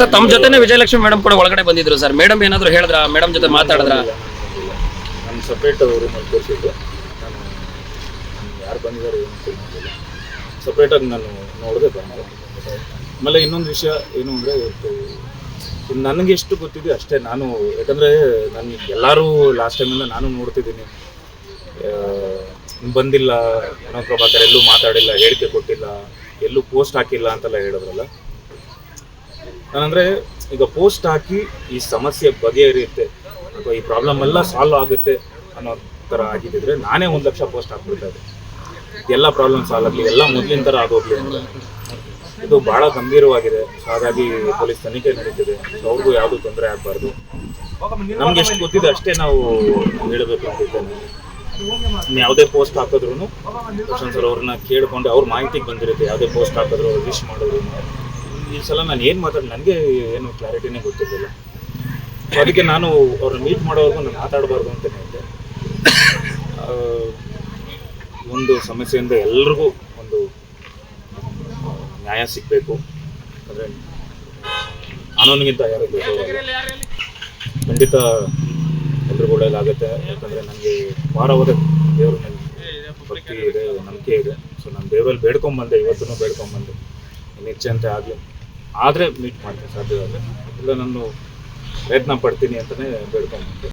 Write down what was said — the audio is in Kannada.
ಸರ್, ತಮ್ಮ ಜೊತೆನೆ ವಿಜಯಲಕ್ಷ್ಮಿ ಮೇಡಮ್ ಕೂಡ ಒಳಗಡೆ ಬಂದಿದ್ರು ಸರ್. ಮೇಡಮ್ ಏನಾದ್ರು ಹೇಳಿದ್ರ? ಮೇಡಮ್ ಜೊತೆ ಮಾತಾಡಿದ್ರ? ನಾನು ಸಪ್ರೇಟ್ ನಾನು ಯಾರು ಬಂದಿದ್ದಾರೆ ಏನು ಸಪ್ರೇಟಾಗಿ ನಾನು ನೋಡಿದೆ ಆಮೇಲೆ ಇನ್ನೊಂದು ವಿಷಯ ಏನು ಅಂದರೆ ನನಗೆ ಎಷ್ಟು ಗೊತ್ತಿದೆ ಅಷ್ಟೇ. ನಾನು ಯಾಕಂದರೆ ನಾನು ಎಲ್ಲರೂ ಲಾಸ್ಟ್ ಟೈಮಿಂದ ನಾನು ನೋಡ್ತಿದ್ದೀನಿ. ಬಂದಿಲ್ಲ. ವಿನೋದ್ ಪ್ರಭಾಕರ್ ಎಲ್ಲೂ ಮಾತಾಡಿಲ್ಲ, ಹೇಳಿಕೆ ಕೊಟ್ಟಿಲ್ಲ, ಎಲ್ಲೂ ಪೋಸ್ಟ್ ಹಾಕಿಲ್ಲ ಅಂತೆಲ್ಲ ಹೇಳಿದ್ರಲ್ಲ. ನಾನಂದ್ರೆ ಈಗ ಪೋಸ್ಟ್ ಹಾಕಿ ಈ ಸಮಸ್ಯೆ ಬಗೆಹರಿಯುತ್ತೆ, ಅಥವಾ ಈ ಪ್ರಾಬ್ಲಮ್ ಎಲ್ಲ ಸಾಲ್ವ್ ಆಗುತ್ತೆ ಅನ್ನೋ ಥರ ಆಗಿದ್ದಿದ್ರೆ ನಾನೇ ಒಂದು ಲಕ್ಷ ಪೋಸ್ಟ್ ಹಾಕ್ಬಿಡ್ತಾ ಇದ್ದೆ. ಎಲ್ಲ ಪ್ರಾಬ್ಲಮ್ ಸಾಲ್ವ್ ಆಗಲಿ, ಎಲ್ಲ ಮೊದ್ಲಿನ ಥರ ಆಗೋಗ್ಲಿ ಅಂತ. ಇದು ಬಹಳ ಗಂಭೀರವಾಗಿದೆ. ಹಾಗಾಗಿ ಪೊಲೀಸ್ ತನಿಖೆ ನಡೀತಿದೆ. ಅವ್ರಿಗೂ ಯಾವುದೂ ತೊಂದರೆ ಆಗಬಾರ್ದು. ನಮ್ಗೆ ಎಷ್ಟು ಗೊತ್ತಿದೆ ಅಷ್ಟೇ ನಾವು ಹೇಳಬೇಕು ಅಂತ ಇದ್ದೇನೆ. ಯಾವುದೇ ಪೋಸ್ಟ್ ಹಾಕಿದ್ರು ಪ್ರಶಾಂತ್ ಸರ್ ಅವ್ರನ್ನ ಕೇಳಿಕೊಂಡು ಅವ್ರ ಮಾಹಿತಿಗೆ ಬಂದಿರುತ್ತೆ. ಯಾವುದೇ ಪೋಸ್ಟ್ ಹಾಕಿದ್ರು ವಿಶ್ ಮಾಡಿದ್ರು ಈ ಸಲ ನಾನು ಏನು ಮಾತಾಡಿ ನನಗೆ ಏನು ಕ್ಲಾರಿಟಿನೇ ಗೊತ್ತಿರಲಿಲ್ಲ. ಅದಕ್ಕೆ ನಾನು ಅವ್ರನ್ನ ಮೀಟ್ ಮಾಡೋವರೆಗೂ ನಾನು ಮಾತಾಡಬಾರ್ದು ಅಂತಲೇ ಆ, ಒಂದು ಸಮಸ್ಯೆಯಿಂದ ಎಲ್ರಿಗೂ ಒಂದು ನ್ಯಾಯ ಸಿಗಬೇಕು. ಅಂದರೆ ಕಾನೂನಿಗಿಂತ ಯಾರು. ಖಂಡಿತ ಎಲ್ರಿಗೂ ಒಳ್ಳೆಯದಾಗುತ್ತೆ ಯಾಕಂದರೆ ನನಗೆ ವಾರ ಹೋದ ದೇವ್ರ ಭಕ್ತಿ ಇದೆ ನಂಬಿಕೆ ಇದೆ. ಸೊ ನಾನು ದೇವರಲ್ಲಿ ಬೇಡ್ಕೊಂಬಂದೆ ಇವತ್ತೂ ಬೇಡ್ಕೊಂಬಂದೆ ನಿಶ್ಚಯಂತೆ ಆಗಲಿ. ಆದರೆ ಮೀಟ್ ಮಾಡ್ತೀನಿ ಸಾಧ್ಯವಾದರೆ. ಇಲ್ಲ ನಾನು ಪ್ರಯತ್ನ ಪಡ್ತೀನಿ ಅಂತಲೇ ಬೇಡ್ಕೊಂಬಂದೆ